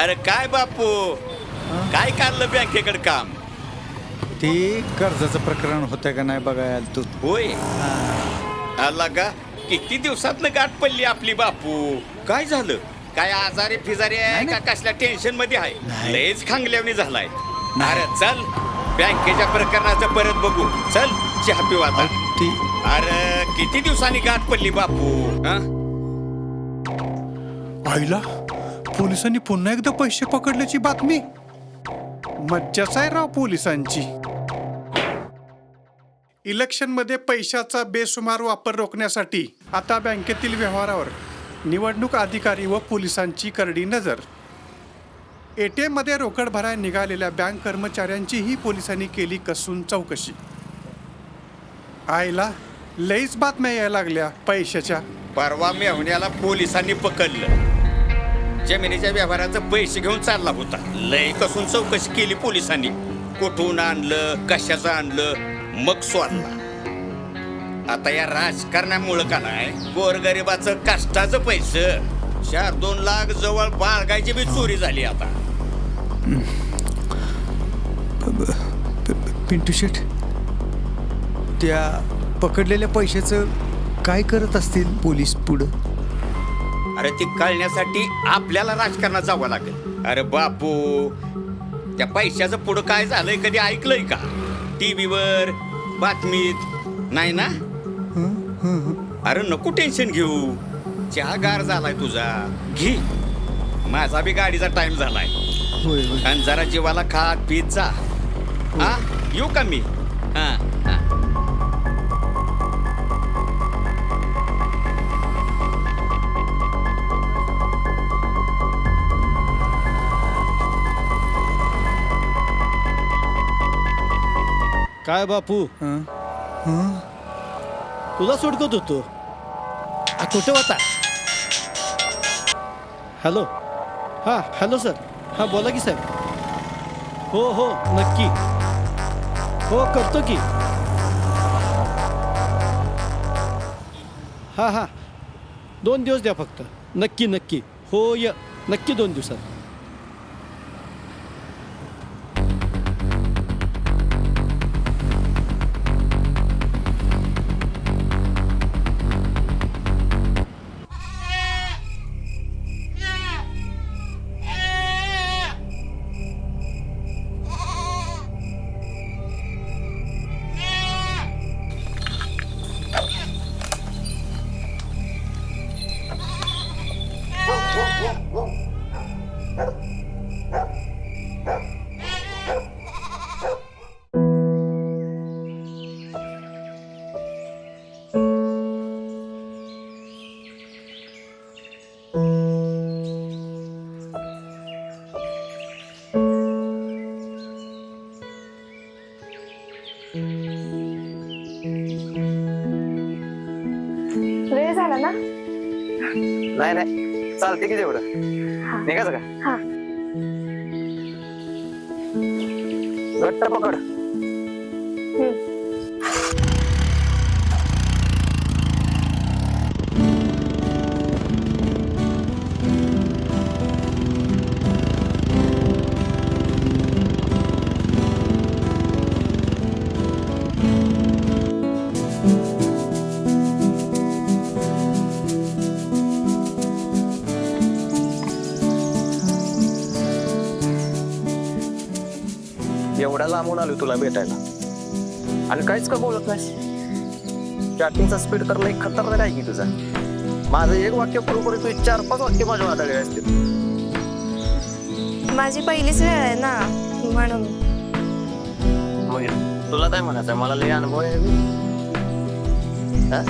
अरे काय बापू? काय काढलं बँकेकडे काम? ते कर्जाचं प्रकरण होतं का नाही बघायला तू? होय. आला का? किती दिवसात गाठ पडली आपली बापू? काय झालं? काय आजारी फिजारी आहे का कसल्या टेन्शनमध्ये आहे. लयच खांगल्यावणी झालाय. अरे चल बँकेच्या प्रकरणाचं परत बघू. चल चहा पिऊ आता. ती अरे किती दिवसांनी गाठ पडली बापू? हा? आईला? पोलिसांनी पुन्हा एकदा पैसे पकडल्याची बातमी? मज्जाच आहे राव पोलिसांची. इलेक्शनमध्ये पैशाचा बेसुमार वापर रोखण्यासाठी आता बँकेतील व्यवहारावर निवडणूक अधिकारी व पोलिसांची करडी नजर. एटीएममध्ये रोकड भराय निघालेल्या बँक कर्मचाऱ्यांचीही पोलिसांनी केली कसून चौकशी. आईला लईच बातम्या यायला लागल्या पैशाच्या. परवा मेहुण्याला पोलिसांनी पकडलं. जमिनीच्या व्यवहाराचं पैसे घेऊन चालला होता. लय कसून चौकशी केली पोलिसांनी. कुठून आणलं कशाचं आणलं मग सोडला. आता या राजकारणामुळं का नाही गोरगरिबाचं कष्टाचं पैसं. चार दोन लाख जवळ बाळगायची बी चोरी झाली आता. पिंटू शेट त्या पकडलेल्या पैशाचं काय करत असतील पोलीस पुढं? अरे ती कळण्यासाठी आपल्याला राजकारणात जावं लागेल. अरे बापू त्या पैशाचं पुढं काय झालंय कधी ऐकलंय का? टीव्हीवर बातमीत नाही ना? अरे नको टेन्शन घेऊ. चहा गार झालाय तुझा. घे. माझा बी गाडीचा टाइम झालाय. आणि जरा जीवाला खात पीत जा हा येऊ का मी? हा. काय बापू? हं? तुला सोडकत होतो. कुठे होता? हॅलो? हां हॅलो सर. हां बोला की साहेब. हो हो नक्की. हो करतो की. हां हां. दोन दिवस द्या फक्त. नक्की नक्की. हो य. नक्की दोन दिवसात. वेळ झाला ना? नाही नाही. चालते की तेवढं निघायचं का? हा. घट्ट पकड. एवढ्या लांबून आलो तुला भेटायला. आणि काहीच का बोलत नाही चॅटिंगचा स्पीड तर लई खतरनाक आहे की तुझा? माझं एक वाक्य बरोबर तू चार पाच वाक्य माझ्या हाताकडे असतील. माझी पहिलीच वेळ आहे ना म्हणून. तुला काय म्हणायचं मला लई अनुभव आहे. हा?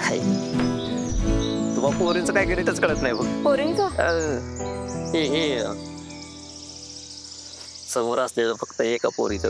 हाय. तुम्हाला पोरींचं काय गणितच कळत नाही बघ. पोरींचं? हे हे समोर असलेलं फक्त एका पोरीचं.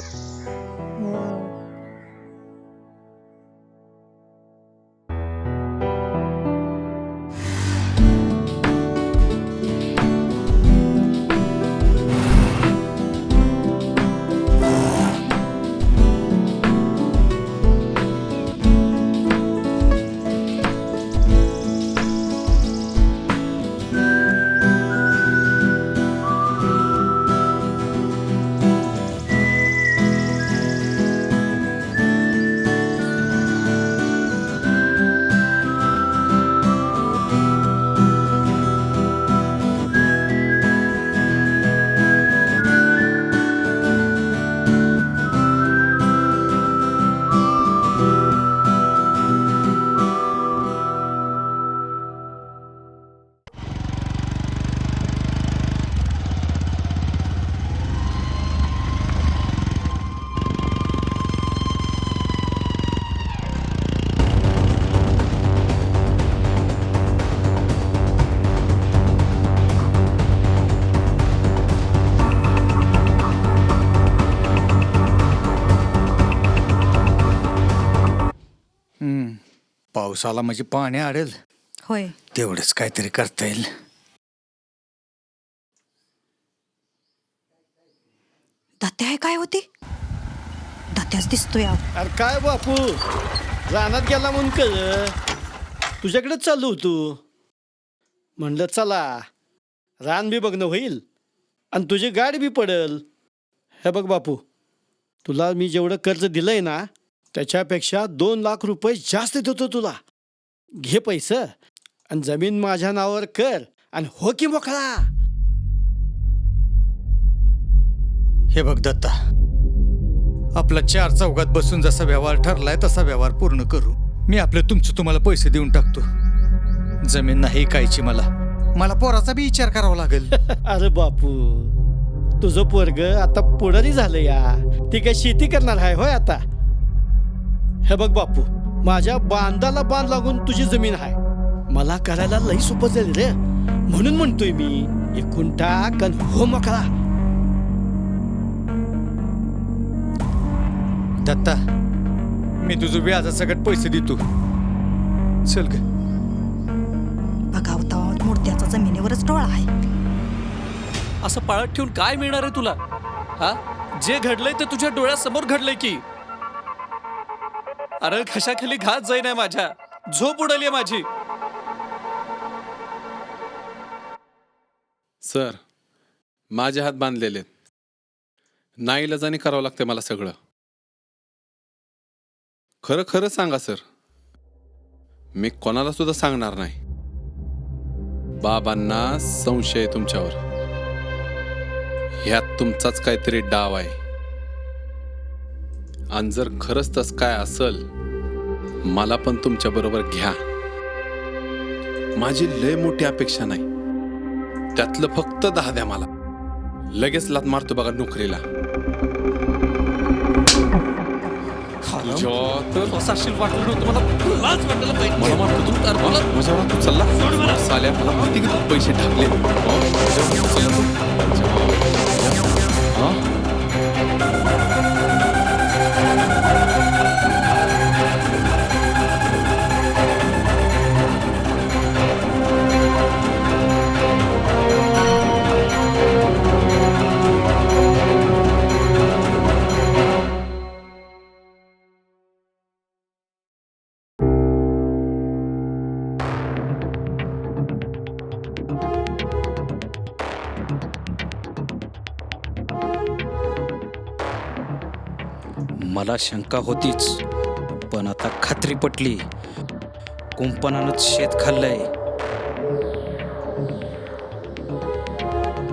पाऊस आला म्हणजे पाणी आडेल. होय. तेवढंच काहीतरी करता येईल. दात्या आहे काय होती? दात्याच दिसतोय. अरे काय बापू? रानात गेला म्हणून कळ तुझ्याकडेच चाललो होतो. म्हणलं चला रान बी बघणं होईल आणि तुझी गाडी बी पडल. हे बघ बापू तुला मी जेवढं कर्ज दिलंय ना त्याच्यापेक्षा दोन लाख रुपये जास्त देतो तुला. घे पैसं आणि जमीन माझ्या नावावर कर आणि हो की मोकळा. हे बघ दत्ता आपला चार चौघात बसून जसा व्यवहार ठरलाय तसा व्यवहार पूर्ण करू. मी आपले तुमचे तुम्हाला पैसे देऊन टाकतो. जमीन नाही कायची मला. मला पोराचा बी विचार करावा लागेल. अरे बापू तुझं पोरग आता पुढारी झालं या. ती काय शेती करणार आहे होय आता? हे बघ बापू माझ्या बांधाला बांध लागून तुझी जमीन आहे. मला करायला लई सोपं जाईल रे. म्हणून म्हणतोय मी एकूण टाक हो मोकळा दत्ता मी तुझं व्याजा सगळ्यात पैसे देतो. चल ग. बघावता मूर्त्याचा जमिनीवरच डोळा आहे. असं पाळत ठेवून काय मिळणार आहे तुला? हा? जे घडलंय ते तुझ्या डोळ्यासमोर घडलंय की. अरे घशाखाली घात जाईन माझ्या. झोप उडाली माझी. सर माझे हात बांधलेले आहेत. नाईलाजाने करावं लागतंय मला सगळं. खरं खरं सांगा सर. मी कोणाला सुद्धा सांगणार नाही. बाबांना संशय तुमच्यावर. ह्यात तुमचाच काहीतरी डाव आहे. आणि जर खरंच तस काय असल मला पण तुमच्या बरोबर घ्या. माझी लय मोठी अपेक्षा नाही. त्यातलं फक्त दहा द्या मला. लगेच लात मारतो बघा नोकरीला. तुझ्या तर- मला शंका होतीच पण आता खात्री पटली. कुंपणानंच शेत खाल्लंय.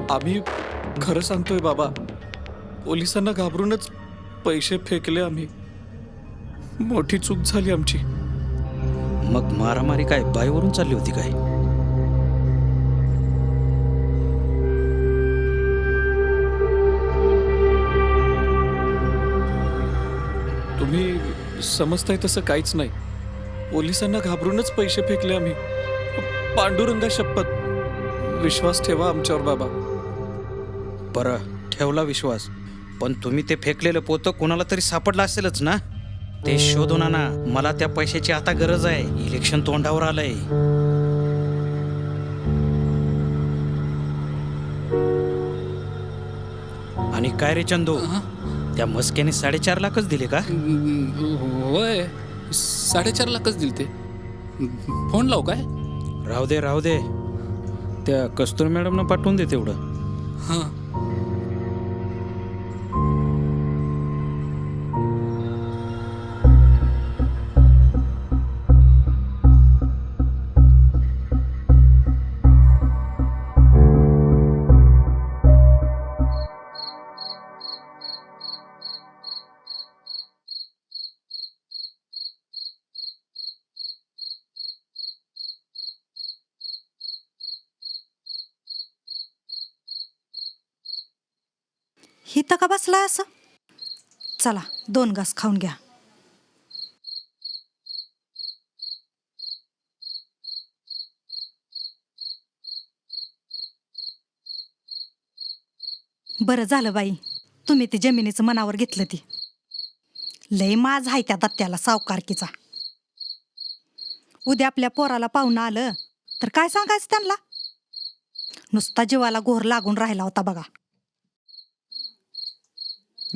आम्ही खरं सांगतोय बाबा पोलिसांना घाबरूनच पैसे फेकले आम्ही. मोठी चूक झाली आमची. मग मारामारी काय बाईवरून चालली होती काय? समजताय तसं काहीच नाही. पोलिसांना घाबरूनच पैसे फेकले आम्ही. पांडुरंगा शपथ. विश्वास ठेवा आमच्यावर बाबा. बरं ठेवला विश्वास. पण तुम्ही ते फेकलेलं पोतं कोणाला तरी सापडलं असेलच ना? ते शोधून आणा मला त्या पैशाची आता गरज आहे. इलेक्शन तोंडावर आलंय. आणि काय रे चंदू? त्या मस्क्याने साडेचार लाखच दिले का? होय. साडेचार लाखच दिल ते फोन लावू काय? राहू दे राहू दे. त्या कस्तुरी मॅडमनं पाठवून दे तेवढं. हां. ही का बसलाय असं? चला दोन घास खाऊन घ्या. बरं झालं बाई. तुम्ही ती जमिनीचं मनावर घेतलं ती. लय माज आहे त्या दत्त्याला सावकारकीचा. उद्या आपल्या पोराला पाहुणं आलं तर काय सांगायचं त्यांना? नुसता जीवाला घोर लागून राहिला होता बघा.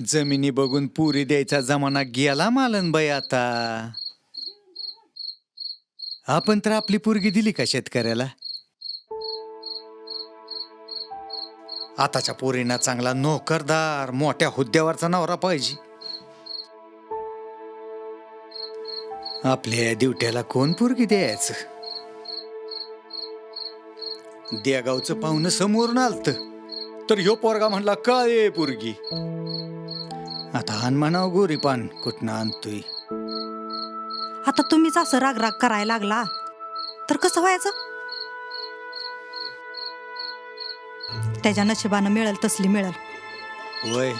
जमिनी बघून पुरी द्यायचा जमाना गेला मालन बाई आता. आपण तर आपली पोरगी दिली का शेतकऱ्याला? आताच्या पोरींना चांगला नोकरदार मोठ्या हुद्द्यावरचा नवरा पाहिजे. आपल्या दिवट्याला कोण पोरगी द्यायचं? देगावचं पाहुणं समोरून आलत. तर ह्यो पोरगा म्हणला काय पोरगी. आता म्हणाव गोरी पान कुठनं आणतोय? आता तुम्हीच असं रागराग करायला लागला. तर कसं व्हायचं? त्याच्या नशिबानं मिळेल तसली मिळेल. वय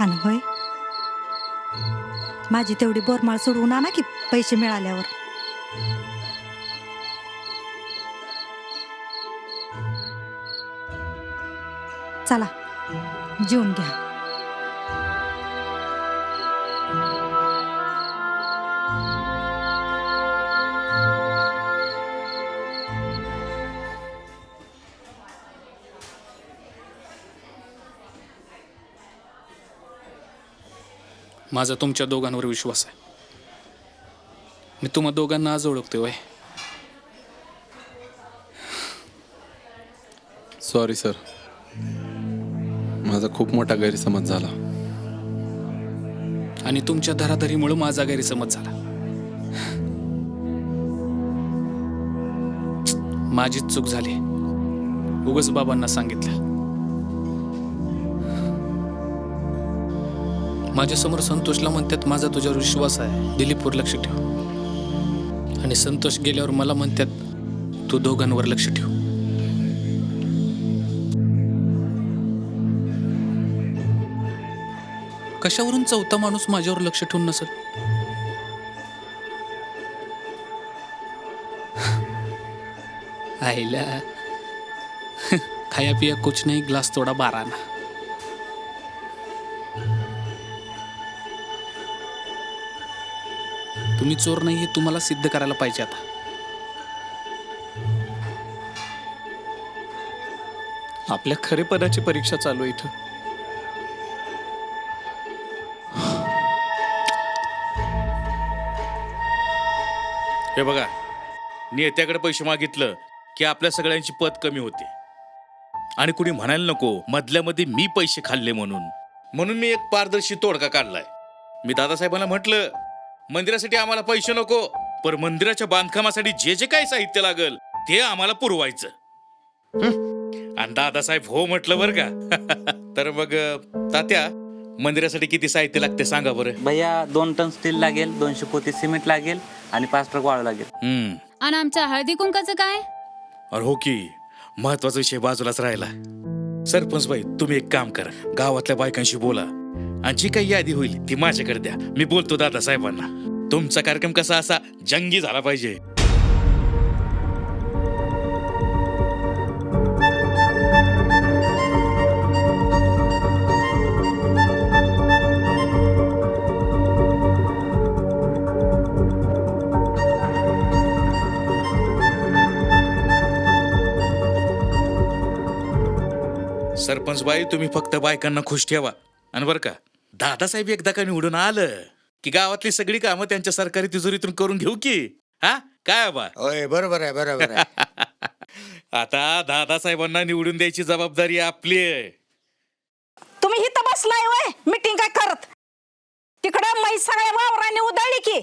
हा ना होय. माझी तेवढी बोरमाळ सोडवून आणा की पैसे मिळाल्यावर. चला. जेवून घ्या. माझा तुमच्या दोघांवर विश्वास आहे. मी तुम्हा दोघांना आज ओळखते वय. सॉरी सर माझा खूप मोठा गैरसमज झाला. आणि तुमच्या धराधरीमुळे माझा गैरसमज झाला. माझीच चूक झाली. उगस बाबांना सांगितलं. माझ्यासमोर संतोषला म्हणतात माझा तुझ्यावर विश्वास आहे. दिलीपवर लक्ष ठेव. आणि संतोष गेल्यावर मला म्हणतात तू दोघांवर लक्ष ठेव. कशावरून चौथा माणूस माझ्यावर लक्ष ठेवून नसेल? आईला. खाया पिया कुछ नाही ग्लास थोडा बारा ना. तुम्ही चोर नाही हे तुम्हाला सिद्ध करायला पाहिजे आता. आपल्या खरेपणाची परीक्षा चालू आहे इथं. हे बघा नेत्याकडे पैसे मागितलं की आपल्या सगळ्यांची पद कमी होते. आणि कुणी म्हणायला नको मधल्यामध्ये मी पैसे खाल्ले म्हणून. म्हणून मी एक पारदर्शी तोडका काढलाय. मी दादासाहेबांना म्हटलं मंदिरासाठी आम्हाला पैसे नको पर मंदिराच्या बांधकामासाठी जे जे काही साहित्य लागल ते आम्हाला पुरवायचं. आणि दादासाहेब हो म्हटलं बरं का. तर मग तात्या मंदिरासाठी किती साहित्य लागते सांगा बरं. भैया दोन टन स्टील लागेल दोनशे पोती सिमेंट लागेल आणि पाच ट्रक वाळू लागेल. हम्म. आणि आमच्या हळदी कुंकाचं काय? अरे हो की महत्त्वाचा विषय बाजूलाच राहिला. सरपंच बाई तुम्ही एक काम करा गावातल्या बायकांशी बोला. आणि जी काही यादी होईल ती माझ्याकडे द्या. मी बोलतो दादा साहेबांना. तुमचा कार्यक्रम कसा असा जंगी झाला पाहिजे. बाई तुम्ही फक्त बायकांना खुश ठेवा. आणि बरं का दादासाहेब एकदा का निवडून आलं की गावातली सगळी कामं त्यांच्या सरकारी तिजोरीतून करून घेऊ की? हा? काय बा होय बरोबर आहे बरोबर आहे. आता दादासाहेबांना निवडून द्यायची जबाबदारी आपली आहे. तुम्ही इथं बसलाय वय मीटिंग काय करत? तिकडं मै सगळ्या वावराने उधळली की.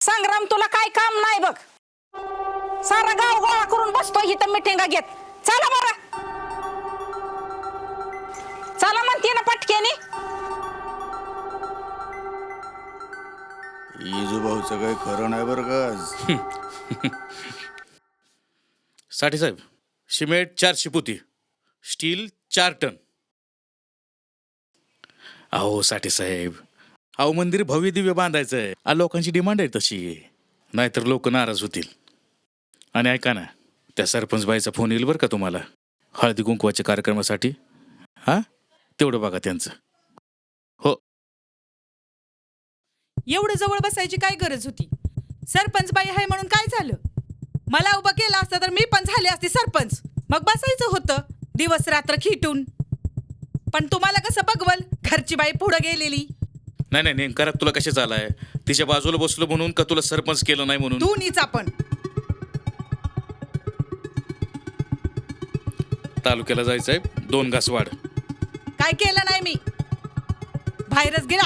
संग्राम तुला काय काम नाही बघ. सारा गाव गोळा करून बसतो इथं मिटिंगा घेत. चला बरं. चला म्हणते ना पटकेनी भाऊचं काही खरं नाही बरं का साठी साहेब सिमेंट चारशे पोती स्टील चार टन. अहो साठी साहेब अहो मंदिर भव्य दिव्य बांधायचं आहे आ, लोकांची डिमांड आहे तशी. नाहीतर लोक नाराज होतील. आणि ऐका ना त्या सरपंच बाईचा फोन येईल बरं का तुम्हाला? हळदी कुंकवाच्या कार्यक्रमासाठी. हा? तेवढं बघा त्यांचं. हो. एवढं जवळ बसायची काय गरज होती? सरपंच बाई आहे म्हणून काय झालं? मला उभं केलं असतं तर मी पण झाले असते सरपंच. मग बसायचं होतं दिवस रात्र खिटून. पण तुम्हाला कसं बघवल? घरची बाई पुढं गेलेली. नाही नाही नेमका तुला कसे झालाय तिच्या बाजूला बसलो म्हणून का तुला सरपंच केलं नाही म्हणून? दोन्हीच आपण तालुक्याला जायचंय दोन घास वाढ. काय केलं नाही मी? बाहेरच गेला.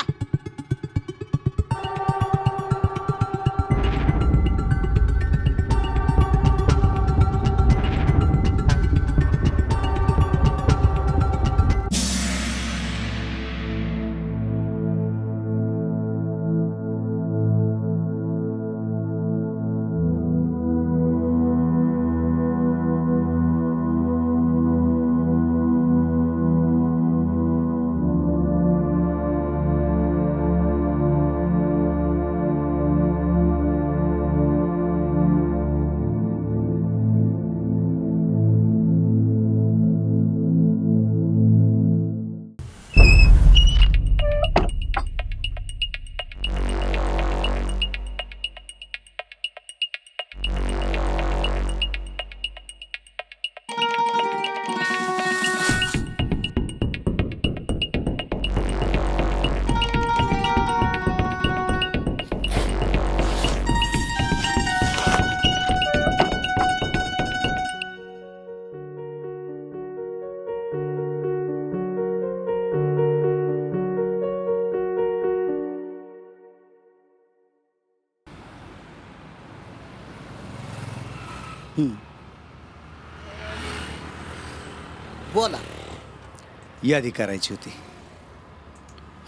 यादी करायची होती.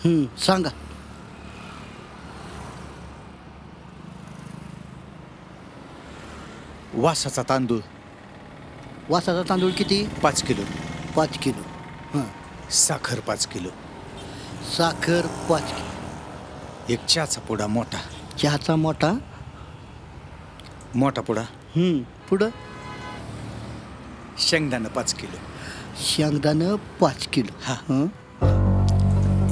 हं, सांगा. वासाचा तांदूळ. वासाचा तांदूळ किती? पाच किलो. पाच किलो. हां. साखर पाच किलो. साखर पाच किलो. एक चहाचा पुडा मोठा. चहाचा मोठा? मोठा पुडा. हं, पुढं? शेंगदाणा पाच किलो. शेंगदाणं पाच किलो. हा.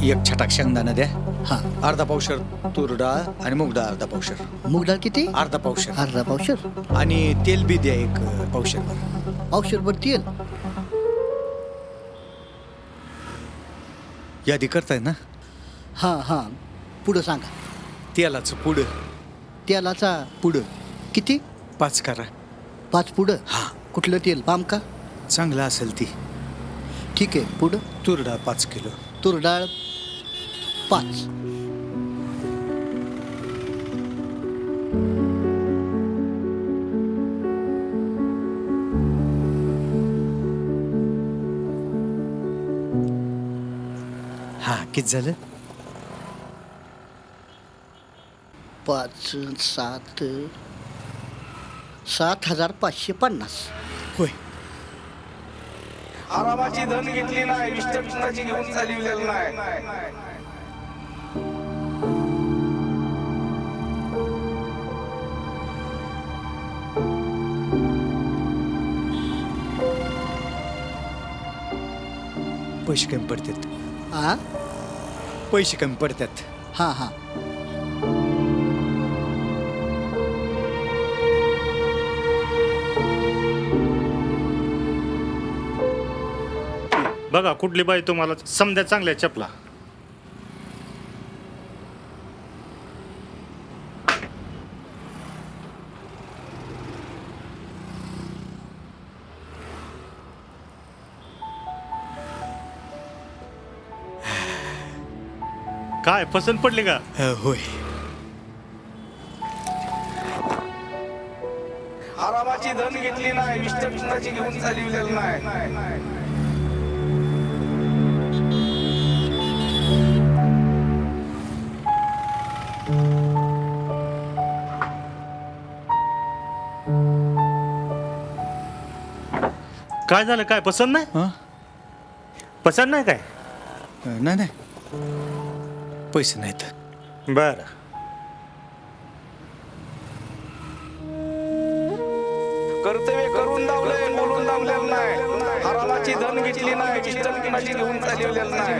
एक छटाक शेंगदाणा द्या. हां. अर्धा पावशर तूर डाळ आणि मूग डाळ अर्धा पावशर. मूग डाळ किती? अर्धा पावशर. अर्धा पावशर. आणि तेल बी द्या एक पावशर पावशरभर तेल? यादी करताय ना? हां हां. पुढं सांगा. तेलाचं पुडं तेलाचा पुढं. किती? पाच करा. पाच पुढं? हा. कुठलं तेल? पाम का? चांगलं असेल ती. ठीक आहे पुढं? तूर डाळ पाच किलो. तूर डाळ पाच. हा किती झालं? पाच सात सात हजार पाचशे पन्नास. आरामाची धन घेतली नाही विष्णूची घेऊन चालवलेली नाही. पैसे कमी पडतात. आ? पैसे कमी पडतात. हां हां. बघा कुठली बाई तुम्हाला समद्या चांगल्या चपला. काय पसंत पडली का? होय. आरामाची धन घेतली नाही विष्णूची घेऊन चालवलेली नाही. काय झालं काय? पसंत नाही? हं? पसंत नाही काय? नाही नाही. पैसे नाहीत. बर. कर्तव्य करून दावलंय बोलून दावलेलं नाही. हरामाची धन घेतली नाही विठ्ठल घेऊन चालवलेलं नाही.